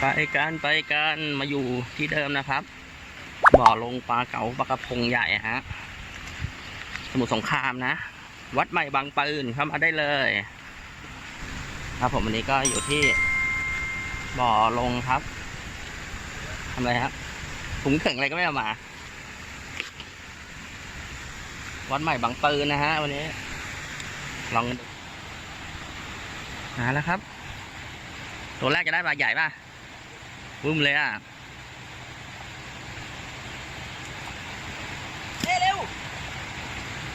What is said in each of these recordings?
ไปกันไปกันมาอยู่ที่เดิมนะครับ บ่อลงปลาเก๋าปลากระพงใหญ่ฮะสมุทรสงครามนะ วัดใหม่บางปืนเข้ามาได้เลย ครับผมวันนี้ก็อยู่ที่ บ่อลงครับทำอะไรครับถุงเข่งอะไรก็ไม่เอามา วัดใหม่บางปืนนะฮะวันนี้ ลองกันดูมาแล้วครับ ตัวแรกจะได้ปลาใหญ่ป่ะ วุ้มเลยอะเอ้เร็ว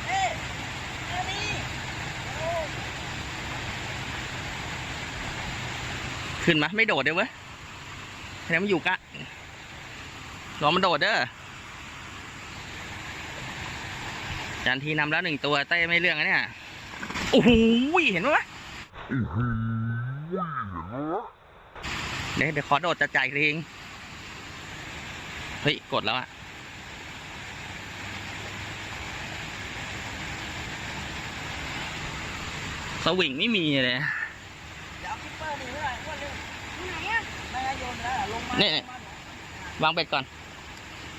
เอ้เอ้นี่โอ้ขึ้นมาไม่โดดเด้อเว้ยแสดงมันอยู่กะรอมันโดดเด้อจันทีนำแล้วหนึ่งตัวเต้ไม่เรื่องอะเนี่ย โอ้โหเห็นไหมวะ เดี๋ยวเดี๋ยวขอโดดจะจ่ายเองเฮ้ย กดแล้วอะสวิงไม่มีเลยเดี๋ยวคิปเปอร์นี่ด้วยว่าเร็วไหนอะไม่ให้โยนแล้วลงมาเนี่ลงมาวางเบ็ดก่อน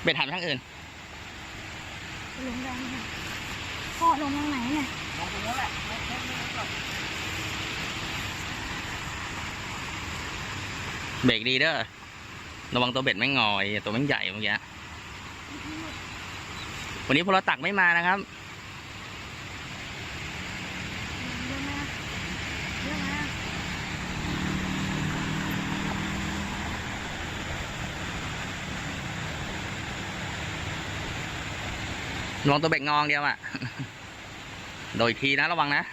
เบ็ดหันไปทางอื่น ลงแรงพ่อลงทางไหนเนี่ย ลงตรงนั้นแหละไม่ไม่ไม่ไม่อก เบรกดีเด้อ ระวังตัวเบ็ดไม่งอย ตัวมันใหญ่เมื่อกี้ วันนี้พลตักไม่มานะครับเยอะไหมอะเยอะไหมอะระวังตัวเบ็ดงองเดียวอะ โดยทีนะระวังนะ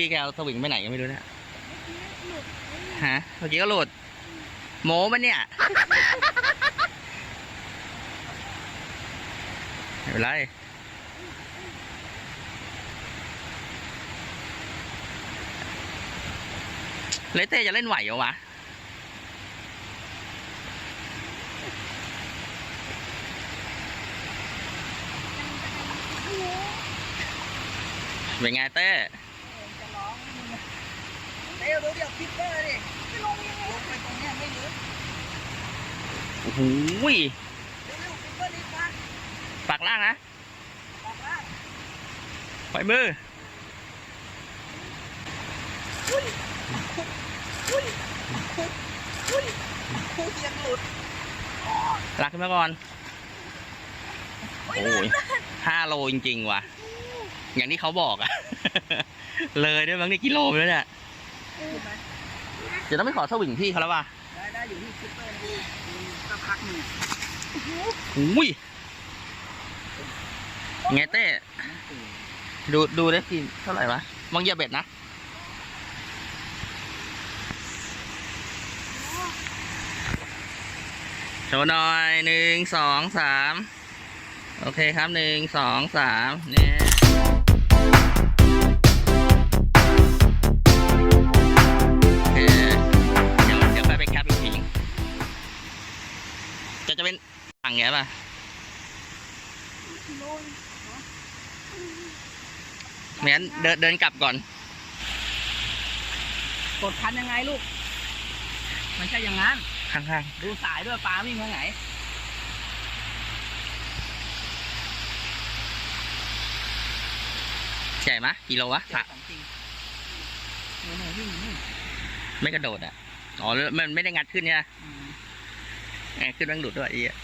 พี่แกเอาสวิงไปไหนก็ไม่รู้เนี่ยฮะเมื่อกี้ก็หลุดโม้มันเนี่ยไม่เป็นไรเลเต้จะเล่นไหวเหรอวะเป็นไงเต้ จะร้องมึงอะ เร็วเดี๋ยวเดี๋ยวคิปเปอร์ดิจะลงยังไงลงไปตรงเนี้ยไม่ลึกโอ้โหยเร็วเร็วคิปเปอร์นี่มาปากล่างนะออกล่างปล่อยมืออุ้ยอุ้ยอุ้ยอุ้ยยังหลุดลากขึ้นมาก่อนโอ้โอ้ยห้าโลจริงๆว่ะ อย่างที่เขาบอกอะ เลยด้วยมั้งนี่กิโลไปแล้วเนี่ย ขึ้นไหมเดี๋ยวต้องไปขอสวิงพี่เขาแล้วว่ะได้ได้อยู่ที่คิปเปอร์นี่สักพักหนึ่งอุ้ยไงเต้ดูดูได้ทีเท่าไหร่วะมองเยียบเบ็ดนะโชว์หน่อยหนึ่งสองสามโอเคครับหนึ่งสองสามเนี่ย ต่างเงี้ยป่ะโลนไม่งั้นเดินเดินกลับก่อน กดคันยังไงลูกไม่ใช่อย่างนั้น ข้างดูสายด้วยปลาวิ่งทางไหน ๆใหญ่ไหมะกิโลวะสะของจริงโอ้โหวิ่งอยู่นี่ไม่กระโดดอะ อ๋อแล้วมันไม่ได้งัดขึ้นเนี่ยอืมงัดขึ้นแม่งหลุดด้วยไอ้เหี้ย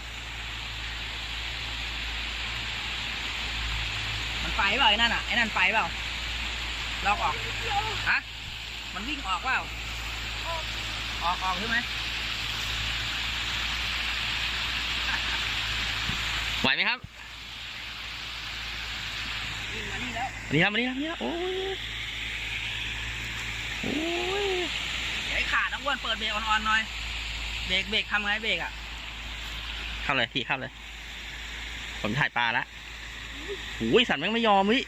มันไป เปล่าไอ้นั่นอะไอ้นั่นไปเปล่าลอกออกฮะมันวิ่งออกเปล่าออกออกใช่ไหมไหวไหมครับวิ่งมานี่แล้วอันนี้ครับอันนี้ครับอันนี้ครับโอ้ยโอ้ยเดี๋ยวไอ้ขาดนะอ้วนเปิดเบรกอ่อนๆหน่อยเบรกเบรกทำไงเบรกอะเข้าเลยพี่เข้าเลย ผมถ่ายปลาละ โอ้ยสันแม่งไม่ยอมวิ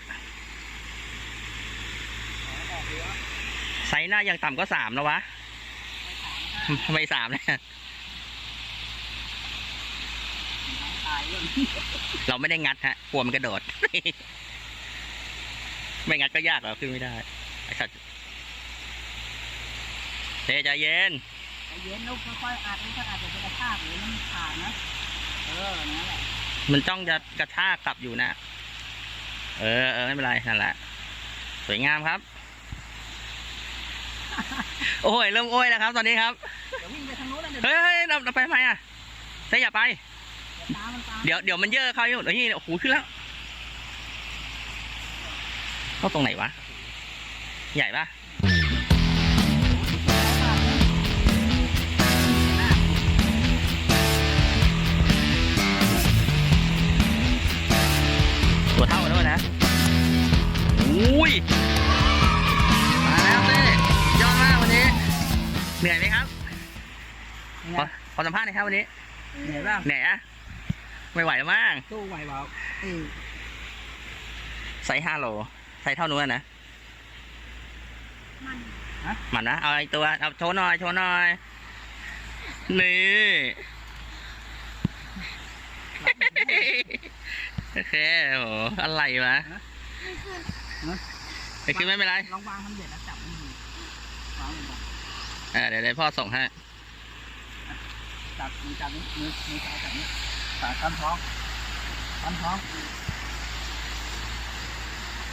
ไซส์หน้ายังต่ำก็สามแล้ววะทำไมสามเนี่ยตายเรื่องเราไม่ได้งัดฮะกลัวมันกระโดด ไม่งั้นก็ยากหรอกขึ้นไม่ได้ไอ้สัตว์เตใจเย็นใจเย็นลูกค่อยๆอัดลูกค่อยๆอัดเดี๋ยวจะกระชากหรือมันขาดนะ เออนั่นแหละ มันจ้องจะกระชากกลับอยู่นะ เออเออไม่เป็นไรนั่นแหละ สวยงามครับ โอ้ยเริ่มโอ้ยแล้วครับ ตอนนี้ครับ เดี๋ยววิ่งไปทางนู้นนะเดี๋ยวเฮ้ยเฮ้ยเราเราไปทำไมอะเต้อย่าไป ตามมันตามเดี๋ยวเดี๋ยวมันเยอะเข้าอยู่เดี๋ยวนี่โอ้โหขึ้นแล้วเข้าตรงไหนวะ ใหญ่ปะ ครับวันนี้เหนื่อยป่ะเหนื่อยอะไม่ไหวแล้วมั้งสู้ไหวเปล่าเออไซส์ห้าโลไซส์เท่านู้นอะนะมันมันนะเอาไอ้ตัวเอาโชว์หน่อยโชว์หน่อยนี่โอเคโอ้โหอะไรวะไม่ขึ้นไอ้คือไม่เป็นไรลองวางมันเด็ดแล้วจับมันอยู่วางมันก่อนเออเดี๋ยวเดี๋ยวพ่อส่งให้ จับมือจับนี้มือมือซ้ายจับนี้ขาตั้นท้องตั้นท้อง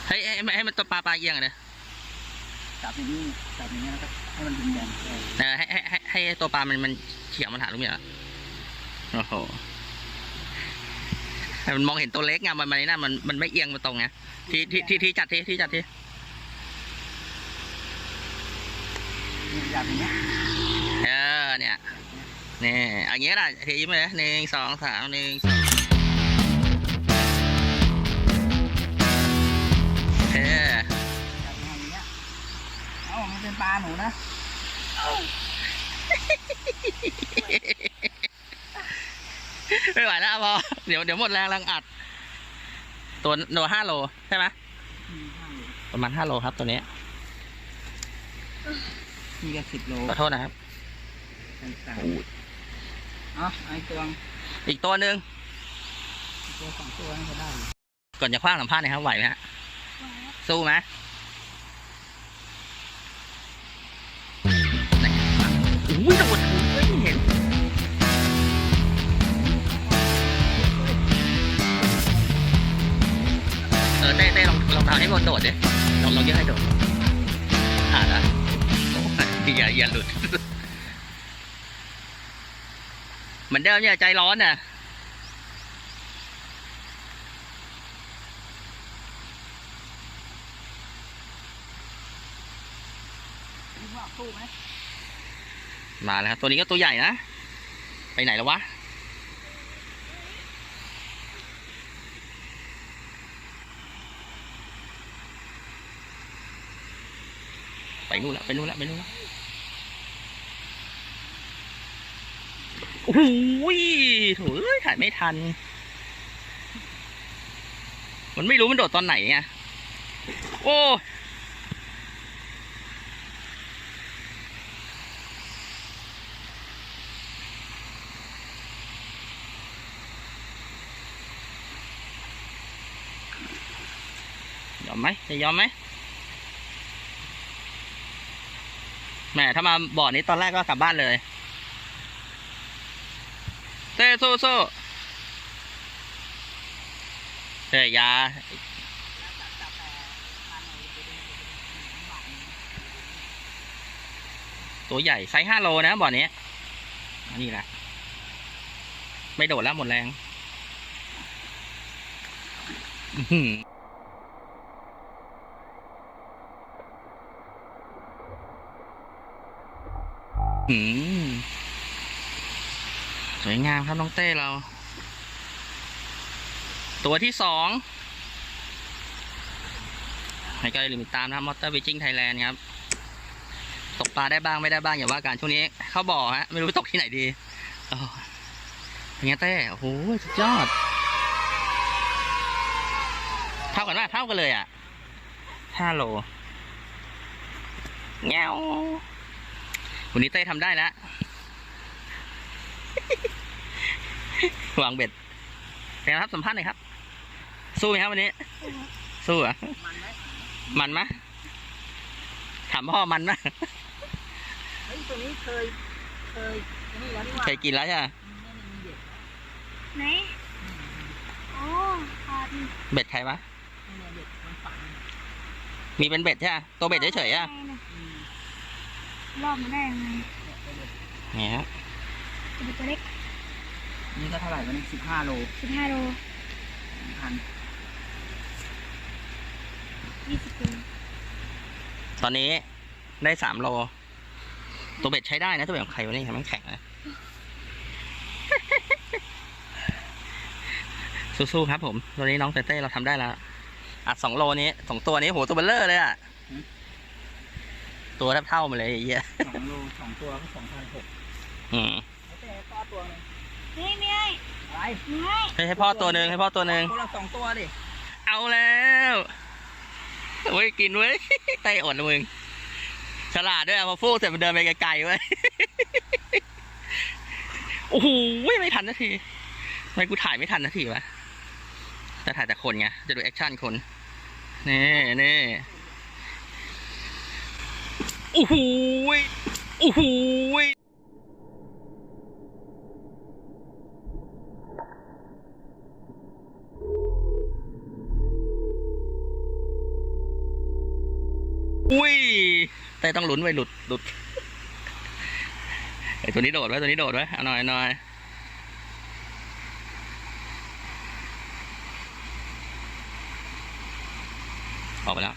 ให้ให้ให้ให้มันตัวปลาปลาเอียงอะเนี่ยจับอย่างนี้จับอย่างนี้แล้วก็ให้มันดึงแดงเออเออให้ให้ให้ให้ตัวปลามันมันเฉียงมันหาลูกเมียอะโอ้โหให้มันมองเห็นตัวเล็กไงมันมันนี่นะมันมันไม่เอียงมาตรงไงที่ที่ที่ที่จัดที่ที่จัดที่นี่จับอย่างเงี้ยเออเนี่ย นี่อย่างเงี้ยนะทียิ้มเลยหนึ่งสองสามหนึ่งสองโอเคจับอย่างเงี้ยเอ้ามันเป็นปลาหนูนะไม่ไหวแล้วพอเดี๋ยวเดี๋ยวหมดแรงแรงอัด ตัวตัวห้าโลใช่ไหมอืมห้าโลประมาณห้าโลครับตัวนี้นี่ก็สิบโลขอโทษนะครับต่างๆเอ๋อไอ้ตัวอีกตัวหนึ่งตัวสองตัวนี่ก็ได้อยู่ก่อนจะคว้างสัมภาษณ์หนะครับไหวไหมฮะไหวแล้วสู้ไหมอุ้ยโดดไม่เห็นเออเต้เต้ลองลองทำให้บนโดดดิลองลองเยอะให้โดดอ่านะโอ้ยอย่าอย่าหลุด เหมือนเดิมเนี่ยใจร้อนน่ะคิดว่าสู้ไหมมาแล้วครับ ตัวนี้ก็ตัวใหญ่นะ ไปไหนแล้ววะไปนู่นละไปนู่นละไปนู่นละ โอ้โหโถูเอ้ยถ่ายไม่ทัน มันไม่รู้มันโดดตอนไหนไงโอ้ยอมไหมจะยอมไหมแหมถ้ามาบ่อนี้ตอนแรกก็กลับบ้านเลย เต้สู้สู้เฮ้ยยาตัวใหญ่ ไซส์ห้าโลนะบ่อนี้นนี้แหละ ไม่โดดแล้วหมดแรงอื้อหืออืม วยงามครับน้องเต้เรา ตัวที่สองให้ก็อย่าลืมติดตามนะครับมอเตอร์วิจิ้งไทยแลนด์ครับ ตกปลาได้บ้างไม่ได้บ้างอย่าว่ากันช่วงนี้ เข้าบ่อฮะ ไม่รู้ตกที่ไหนดีอ้เป็นไงเต้ โอ้โหสุดยอด เท่ากันว่าเท่ากันเลยอะห้าโลแง้ววันนี้เต้ทำได้แล้ว วางเบ็ดเป็นไงครับสัมภาษณ์หน่อยครับ สู้ไหมครับวันนี้ สู้เหรอะมันไหมมันมะถามพ่อมันมะเฮ้ยตัวนี้เคย เคยนี่แล้วนี่หว่าเคยกินแล้วใช่ไหมไหนโอ้ขาดเบ็ดใครวะเนี่ยเด็กมันฝังมีเป็นเบ็ดใช่ไหมตัวเบ็ดเฉยๆอะอืมรอบมาได้ยังไงเนี่ยฮะจะเป็นตัวเล็ก นี่ก็เท่าไหร่วะนี่สิบห้าโลสิบห้าโลพันยี่สิบโลตอนนี้ได้สามโล ตัวเบ็ดใช้ได้นะ ตัวเบ็ดของใครวะนี่มันแข็งนะ สู้ๆครับผม ตอนนี้น้องเต้เต้เราทำได้แล้ว อัดสองโลนี้สองตัวนี้โหตัวเบลเลอร์เลยอะ ตัวแทบเท่ามาเลยไอ้เหี้ยสองโลสองตัวก็สองพันหกอืม แล้วแต่ต่อตัวหนึง นี่ไม่ให้อะไรไม่ให้ให้ให้พ่อตัวหนึ่งให้พ่อตัวหนึ่งตัวละสองตัวดิ เอาแล้วเว้ยกินเว้ยไต้อดนะมึง ฉลาดด้วยอะพอฟูกเสร็จมันเดินไปไกลๆเว้ย โอ้โหไม่ทันนาทีทำไมกูถ่ายไม่ทันนาทีวะ แต่ถ่ายแต่คนไง จะดูแอคชั่นคน นี่นี่โอ้โหยโอ้โห ต่ต้องลุ้นไว้หลุดหลุดไอตัวนี้โดดไว้ตัวนี้โดดไว้เอาหน่อยหน่อยออกไปแล้ว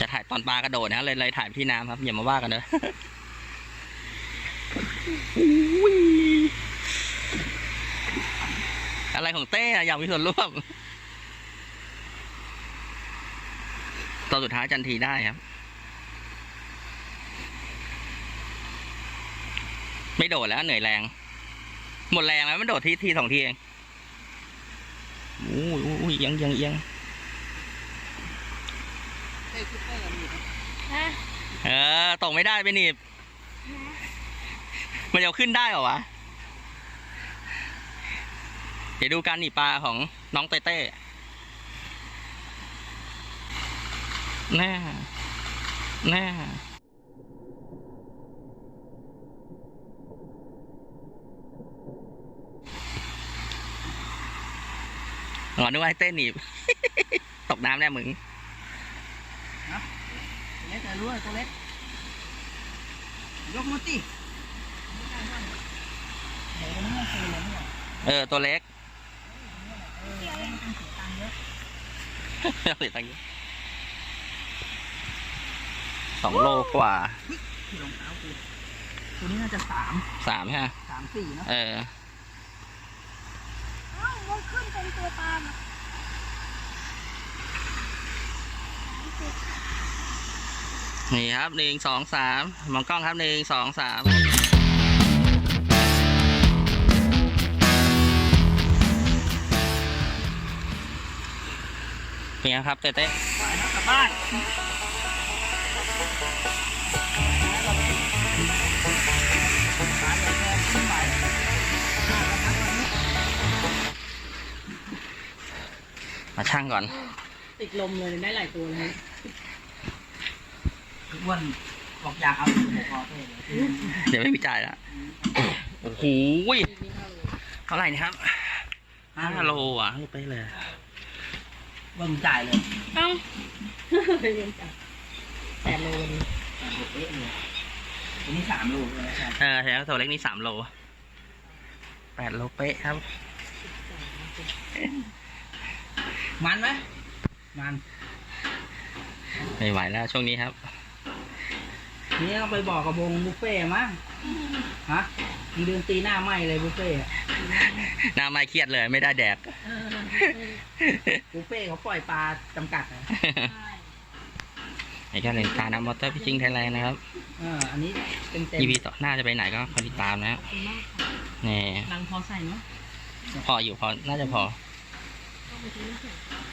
จะถ่ายตอนปลากระโดดนะเลยเลยถ่ายไปที่น้ำครับ อย่ามาว่ากันเนอะอุ้ยอะไรของเต้อยากมีส่วนร่วม ตอนสุดท้ายจันทีได้ครับ ไม่โดดแล้วเหนื่อยแรง หมดแรงแล้วมันโดดทีทีสองทีเองอู้ยอู้ยเอียังเอียังเอียังเต้คิปเปอร์มีไหมนะเออตกไม่ได้ไปหนีบนะมันจะเอาขึ้นได้เหรอวะ เดี๋ยวดูการหนีบปลาของน้องเต้เต้ แน่แน่อ๋อนึกว่าให้เต้หนีบ ตกน้ำแน่มึงตัวเล็กแต่รู้ว่าตัวเล็ก ยกมือติเดี๋ยวนี้มันเคยเลยเนี่ยเออ ตัวเล็กเออมันเสียตังค์เยอะไม่ต้องเสียตังค์เยอะสองโลกว่าที่รองเท้ากูตัวนี้น่าจะสามสามใช่ไหมสามสี่เนอะเออเอ้ามันขึ้นเป็นตัวตามอะนี่ครับหนึ่งสองสามมองกล้องครับหนึ่งสองสามเป็นไงครับเต้เต้ไปนะกลับบ้าน มาช่างก่อน ติดลมเลยได้หลายตัวเลยอ้วนบอกอยากเอาหัวคอเท่เลยเดี๋ยวไม่มีจ่ายละโอ้โหเท่าไหร่นะครับห้าโลอะให้ไปเลยเบิ่งจ่ายเลยเอ้าแปดโลนี่แปดโลเป๊ะเลยอันนี้สามโลเลยนะใช่เออแล้วตัวเล็กนี่สามโลแปดโลเป๊ะครับ มันไหมมันไม่ไหวแล้วช่วงนี้ครับ นี่ต้องไปบอกกับวงบุฟเฟ่ต์มั้งฮะมีเดือนตีหน้าไหมเลยบุฟเฟ่ต์อะหน้าไม่เครียดเลยไม่ได้แดก บุฟเฟ่ต์เขาปล่อยปลาจำกัดนะไอ้แค่เลนตานะมอเตอร์พิชิงไทยแลนด์นะครับ เอออันนี้เต็มเต็ม EP ต่อหน้าจะไปไหนก็คอยติดตามนะนี่ลังพอใส่เนาะ พออยู่พอ น่าจะพอ Thank you.